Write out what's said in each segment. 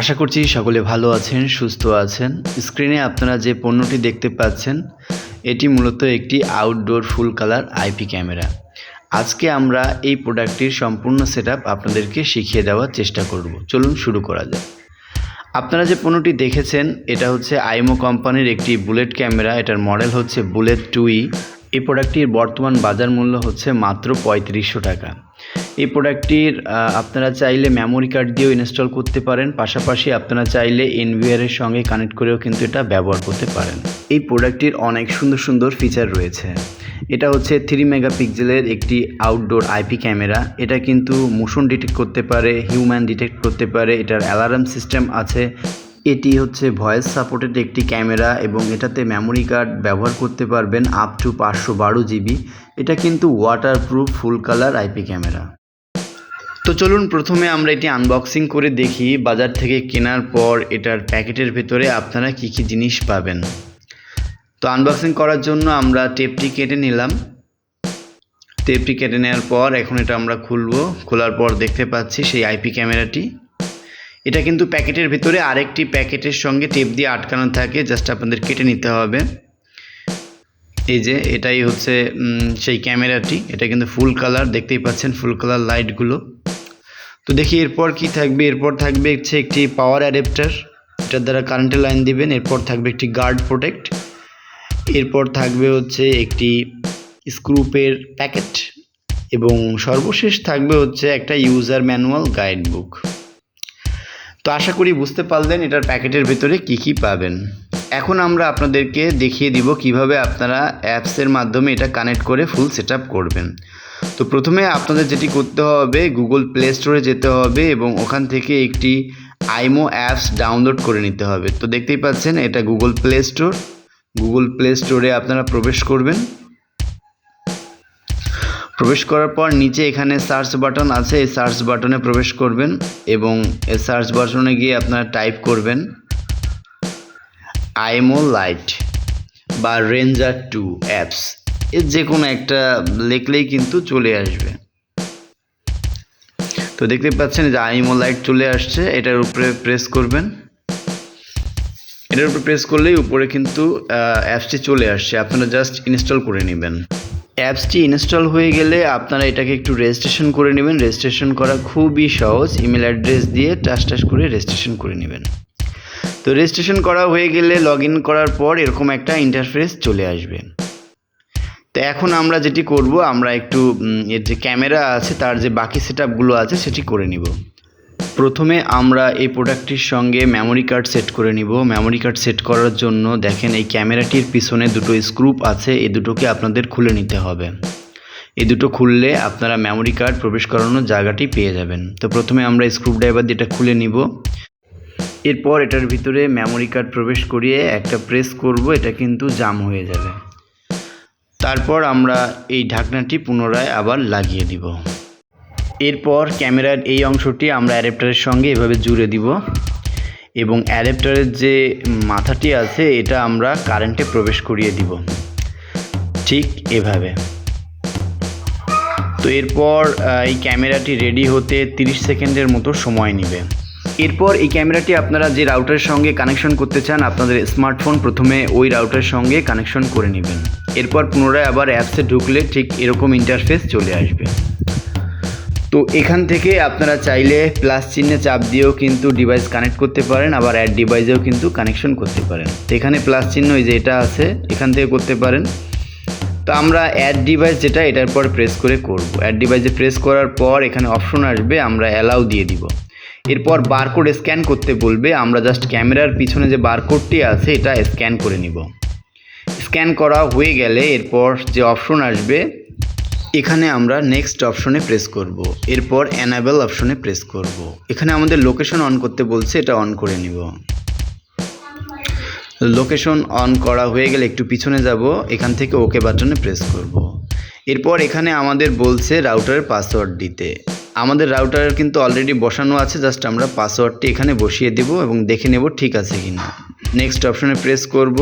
আশা করছি সকলে ভালো আছেন, সুস্থ আছেন। স্ক্রিনে আপনারা যে পণ্যটি দেখতে পাচ্ছেন, এটি মূলত একটি outdoor full colour IP camera আজকে আমরা এই প্রোডাক্টটির সম্পূর্ণ সেট আপনাদেরকে শিখিয়ে দেওয়ার চেষ্টা করব। চলুন শুরু করা যাক। আপনারা যে পণ্যটি দেখেছেন, এটা হচ্ছে আইমো কোম্পানির একটি বুলেট ক্যামেরা। এটার মডেল হচ্ছে বুলেট টুই এই প্রোডাক্টটির বর্তমান বাজার মূল্য হচ্ছে মাত্র পঁয়ত্রিশশো টাকা। এই প্রোডাক্টটির আপনারা চাইলে মেমোরি কার্ড দিয়েও ইনস্টল করতে পারেন। পাশাপাশি আপনারা চাইলে এনভিআরের সঙ্গে কানেক্ট করেও কিন্তু এটা ব্যবহার করতে পারেন। এই প্রোডাক্টটির অনেক সুন্দর সুন্দর ফিচার রয়েছে। এটা হচ্ছে থ্রি মেগাপিক্সেলের একটি আউটডোর আইপি ক্যামেরা এটা কিন্তু মোশন ডিটেক্ট করতে পারে হিউম্যান ডিটেক্ট করতে পারে। এটার অ্যালার্ম সিস্টেম আছে। এটি হচ্ছে ভয়েস সাপোর্টেড একটি ক্যামেরা এবং এটাতে মেমোরি কার্ড ব্যবহার করতে পারবেন আপ টু পাঁচশো বারো জিবি এটা কিন্তু waterproof full colour IP camera. তো চলুন প্রথমে আমরা এটি আনবক্সিং করে দেখি, বাজার থেকে কেনার পর এটার প্যাকেটের ভেতরে আপনারা কি কি জিনিস পাবেন। তো আনবক্সিং করার জন্য আমরা টেপটি কেটে নিলাম। টেপটি কেটে নেওয়ার পর এখন এটা আমরা খুলবো, খোলার পর দেখতে পাচ্ছি সেই আইপি ক্যামেরাটি। এটা কিন্তু প্যাকেটের ভিতরে আরেকটি প্যাকেটের সঙ্গে টেপ দিয়ে আটকানো থাকে জাস্ট আপনাদের কেটে নিতে হবে। এই যে, এটাই হচ্ছে সেই ক্যামেরাটি। এটা কিন্তু ফুল কালার, দেখতেই পাচ্ছেন ফুল কালার লাইটগুলো। তো দেখি এরপর কি থাকবে। এরপর থাকবে হচ্ছে একটি পাওয়ার অ্যাডাপ্টার এটার দ্বারা কারেন্টের লাইন দিবেন। এরপর থাকবে একটি গার্ড প্রোটেক্ট এরপর থাকবে হচ্ছে একটি স্ক্রুপের প্যাকেট এবং সর্বশেষ থাকবে হচ্ছে একটা ইউজার ম্যানুয়াল গাইড বুক তো আশা করি বুঝতে পারলেন এটার প্যাকেটের ভেতরে কি কি পাবেন। এখন আমরা আপনাদেরকে দেখিয়ে দিব কীভাবে আপনারা অ্যাপসের মাধ্যমে এটা কানেক্ট করে ফুল সেট করবেন। তো প্রথমে আপনাদের যেটি করতে হবে, গুগল প্লে স্টোরে যেতে হবে এবং ওখান থেকে একটি আইমো অ্যাপস ডাউনলোড করে নিতে হবে। তো দেখতেই পাচ্ছেন এটা Google Play Store. Google Play স্টোরে আপনারা প্রবেশ করবেন। প্রবেশ করার পর নিচে এখানে সার্চ বাটন আছে, এই সার্চ বাটনে প্রবেশ করবেন এবং এই সার্চ বাটনে গিয়ে আপনারা টাইপ করবেন আইমো লাইট বা রেঞ্জার টু অ্যাপস। এর যে কোনো একটা লিখলেই কিন্তু চলে আসবে। তো দেখতে পাচ্ছেন যে আইমো লাইট চলে আসছে, এটার উপরে প্রেস করবেন। এটার উপরে প্রেস করলেই উপরে কিন্তু অ্যাপসটি চলে আসছে। আপনারা জাস্ট ইনস্টল করে নেবেন। অ্যাপসটি ইনস্টল হয়ে গেলে আপনারা এটাকে একটু রেজিস্ট্রেশন করে নেবেন। রেজিস্ট্রেশন করা খুবই সহজ। ইমেল অ্যাড্রেস দিয়ে টাস টাস করে রেজিস্ট্রেশন করে নেবেন। তো রেজিস্ট্রেশন করা হয়ে গেলে লগ ইন করার পর এরকম একটা ইন্টারফেস চলে আসবে। তো এখন আমরা যেটি করব, আমরা একটু এর যে ক্যামেরা আছে, তার যে বাকি সেট আছে, সেটি করে নিব। প্রথমে আমরা এই প্রোডাক্টটির সঙ্গে মেমোরি কার্ড সেট করে নিব। মেমোরি কার্ড সেট করার জন্য দেখেন এই ক্যামেরাটির পিছনে দুটো স্ক্রুপ আছে, এই দুটোকে আপনাদের খুলে নিতে হবে। এই দুটো খুললে আপনারা মেমোরি কার্ড প্রবেশ করানোর জায়গাটি পেয়ে যাবেন। তো প্রথমে আমরা স্ক্রু ড্রাইভার দিয়ে এটা খুলে নিব। এরপর এটার ভিতরে মেমোরি কার্ড প্রবেশ করিয়ে একটা প্রেস করব, এটা কিন্তু জাম হয়ে যাবে। তারপর আমরা এই ঢাকনাটি পুনরায় আবার লাগিয়ে দিব। এরপর ক্যামেরার এই অংশটি আমরা অ্যাডাপ্টারের সঙ্গে এভাবে জুড়ে দিব। এবং অ্যাডাপ্টারের যে মাথাটি আছে, এটা আমরা কারেন্টে প্রবেশ করিয়ে দিব। ঠিক এভাবে। তো এরপর এই ক্যামেরাটি রেডি হতে 30 সেকেন্ডের মতো সময় নেবে। এরপর এই ক্যামেরাটি আপনারা যে রাউটারের সঙ্গে কানেকশন করতে চান, আপনাদের স্মার্টফোন প্রথমে ওই রাউটারের সঙ্গে কানেকশন করে নেবেন। এরপর পুনরায় আবার অ্যাপসে ঢুকলে ঠিক এরকম ইন্টারফেস চলে আসবে। তো এখান থেকে আপনারা চাইলে প্লাস চিহ্নে চাপ দিয়েও কিন্তু ডিভাইস কানেক্ট করতে পারেন, আবার অ্যাড ডিভাইসেও কিন্তু কানেকশন করতে পারেন। তো এখানে প্লাস চিহ্ন এই যে এটা আছে, এখান থেকে করতে পারেন। তো আমরা অ্যাড ডিভাইস যেটা, এটার পর প্রেস করে করব। অ্যাড ডিভাইসে প্রেস করার পর এখানে অপশন আসবে, আমরা অ্যালাউ দিয়ে দিব। এরপর বারকোড স্ক্যান করতে বলবে, আমরা জাস্ট ক্যামেরার পিছনে যে বারকোডটি আছে, এটা স্ক্যান করে নিব। স্ক্যান করা হয়ে গেলে এরপর যে অপশন আসবে এখানে আমরা নেক্সট অপশনে প্রেস করব। এরপর অ্যানাবেল অপশনে প্রেস করব। এখানে আমাদের লোকেশন অন করতে বলছে, এটা অন করে নিব। লোকেশন অন করা হয়ে গেলে একটু পিছনে যাব, এখান থেকে ওকে বাটনে প্রেস করব। এরপর এখানে আমাদের বলছে রাউটারের পাসওয়ার্ড দিতে। আমাদের রাউটারের কিন্তু অলরেডি বসানো আছে জাস্ট আমরা পাসওয়ার্ডটি এখানে বসিয়ে দেব এবং দেখে নেব ঠিক আছে কি না নেক্সট অপশনে প্রেস করব।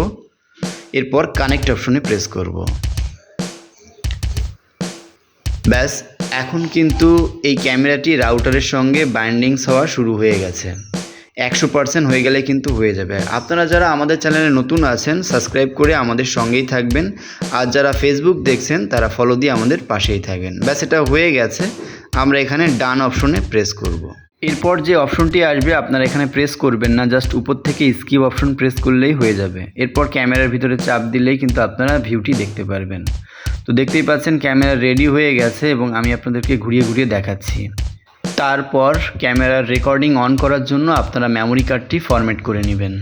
এরপর কানেক্ট অপশনে প্রেস করব। ব্যাস, এখন কিন্তু এই ক্যামেরাটি রাউটারের সঙ্গে বাইন্ডিংস হওয়া শুরু হয়ে গেছে। একশো পার্সেন্ট হয়ে গেলে কিন্তু হয়ে যাবে। আপনারা যারা আমাদের চ্যানেলে নতুন আছেন সাবস্ক্রাইব করে আমাদের সঙ্গেই থাকবেন। আর যারা ফেসবুক দেখছেন, তারা ফলো দিয়ে আমাদের পাশেই থাকবেন। ব্যাস, এটা হয়ে গেছে। আমরা এখানে ডান অপশনে প্রেস করব। এরপর যে অপশনটি আসবে, আপনারা এখানে প্রেস করবেন না। জাস্ট উপর থেকে স্কিপ অপশন প্রেস করলেই হয়ে যাবে। এরপর ক্যামেরার ভিতরে চাপ দিলেই কিন্তু আপনারা ভিউটি দেখতে পারবেন। তো দেখতেই পাচ্ছেন ক্যামেরা রেডি হয়ে গেছে এবং আমি আপনাদেরকে ঘুরিয়ে ঘুরিয়ে দেখাচ্ছি। তারপর ক্যামেরার রেকর্ডিং অন করার জন্য আপনারা মেমোরি কার্ডটি ফরম্যাট করে নেবেন।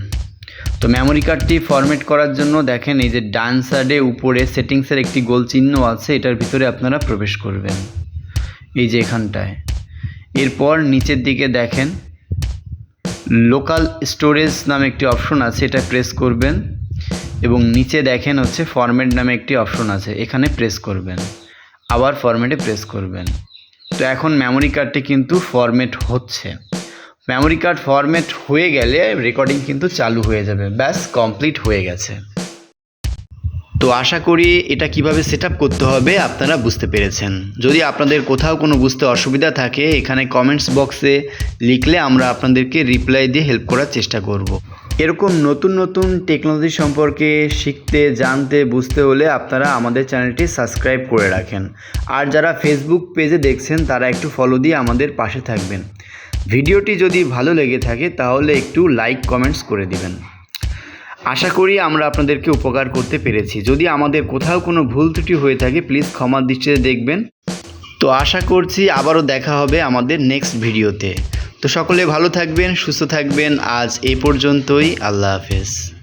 তো মেমোরি কার্ডটি ফরম্যাট করার জন্য দেখেন এই যে ডান সাইডে উপরে সেটিংসের একটি গোল চিহ্ন আছে, এটার ভিতরে আপনারা প্রবেশ করবেন। এই যে এখানটায়। এরপর নিচের দিকে দেখেন লোকাল স্টোরেজ নামে একটি অপশন আছে, এটা প্রেস করবেন। এবং নিচে দেখেন হচ্ছে ফরম্যাট নামে একটি অপশন আছে, এখানে প্রেস করবেন। আবার ফরম্যাটে প্রেস করবেন। তো এখন মেমোরি কার্ডটি কিন্তু ফরম্যাট হচ্ছে। মেমোরি কার্ড ফরম্যাট হয়ে গেলে রেকর্ডিং কিন্তু চালু হয়ে যাবে। ব্যাস কমপ্লিট হয়ে গেছে। তো আশা করি এটা কীভাবে সেট করতে হবে আপনারা বুঝতে পেরেছেন। যদি আপনাদের কোথাও কোনো বুঝতে অসুবিধা থাকে, এখানে কমেন্টস বক্সে লিখলে আমরা আপনাদেরকে রিপ্লাই দিয়ে হেল্প করার চেষ্টা করব। এরকম নতুন নতুন টেকনোলজি সম্পর্কে শিখতে, জানতে, বুঝতে হলে আপনারা আমাদের চ্যানেলটি সাবস্ক্রাইব করে রাখেন। আর যারা ফেসবুক পেজে দেখছেন, তারা একটু ফলো দিয়ে আমাদের পাশে থাকবেন। ভিডিওটি যদি ভালো লেগে থাকে, তাহলে একটু লাইক কমেন্টস করে দিবেন। আশা করি আমরা আপনাদেরকে উপকার করতে পেরেছি। যদি আমাদের কোথাও কোনো ভুল ত্রুটি হয়ে থাকে প্লিজ ক্ষমার দৃষ্টিতে দেখবেন। তো আশা করছি আবারও দেখা হবে আমাদের নেক্সট ভিডিওতে তো সকলে ভালো থাকবেন সুস্থ থাকবেন। আজ এই পর্যন্তই। আল্লাহ হাফেজ।